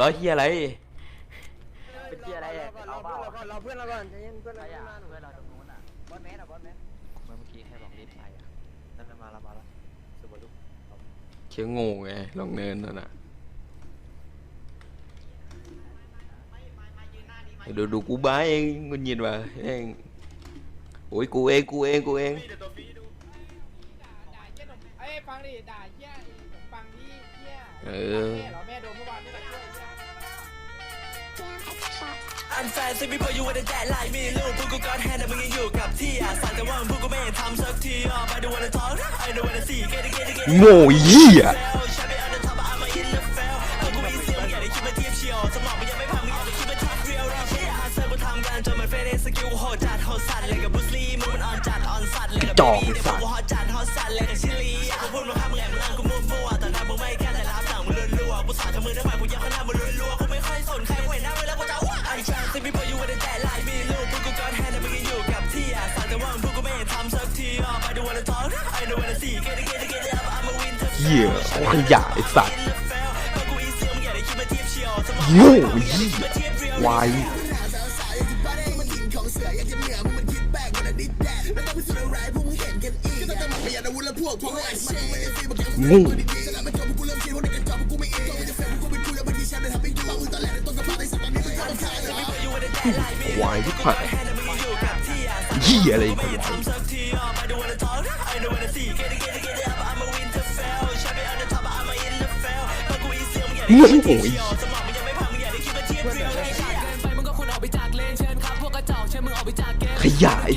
ร้อยเฮียอะไร เป็นที่อะไรเนี่ยเอาเปล่าเราเพื่อนเราก่อนใจเย็นเพื่อนใคเรารเพื่อนอะเราเพื่อนเราตรงนู้นอะบอสแมนอะบอสแมนเมื่อกี้ใครบอกรีบไปอะนั่นมาแล้วมาแล้วสุบารุเชื่อโง่ไงลองเนินนั่นน่ะดูดูกูบ้าเองงุนยินว่ะเองโอ้ยกูเองกูเองกูเองด่าเหี้ยหนมเอ้ยฟังดิด่าเหี้ยไอ้ขนมปังที่เหี้ยเออ แม่เหรอแม่โดนเมื่อวา อันแฟนซิพี่พออยู่วันแดดไลน์มีลูกพวกกูก้อนแฮนแต่มึงยังอยู่กับที่อะสัตว์แต่ว่าพวกกูไม่เห็นทำสักทีอะไปดูวันละท้องไอ้ดูวันละสี่เกตเกตเกตโง่เหี้ยใช้ไปเอาเดนท็อปเอามาอินเดอะเฟลเอากูมีเสียงอย่าได้คิดมาเทียบเชียวสมองมันยังไม่พังมึงอย่าได้คิดมาทักเรียลเราใช้อาเซอร์กูทำงานจนมันเฟ เหี้ยโอ้ขยะไอสัตว์โง่เหี้ยวายโง่วายที่ผ่านเหี้ยอะไรกัน โง่โอ้ยขยะไอ้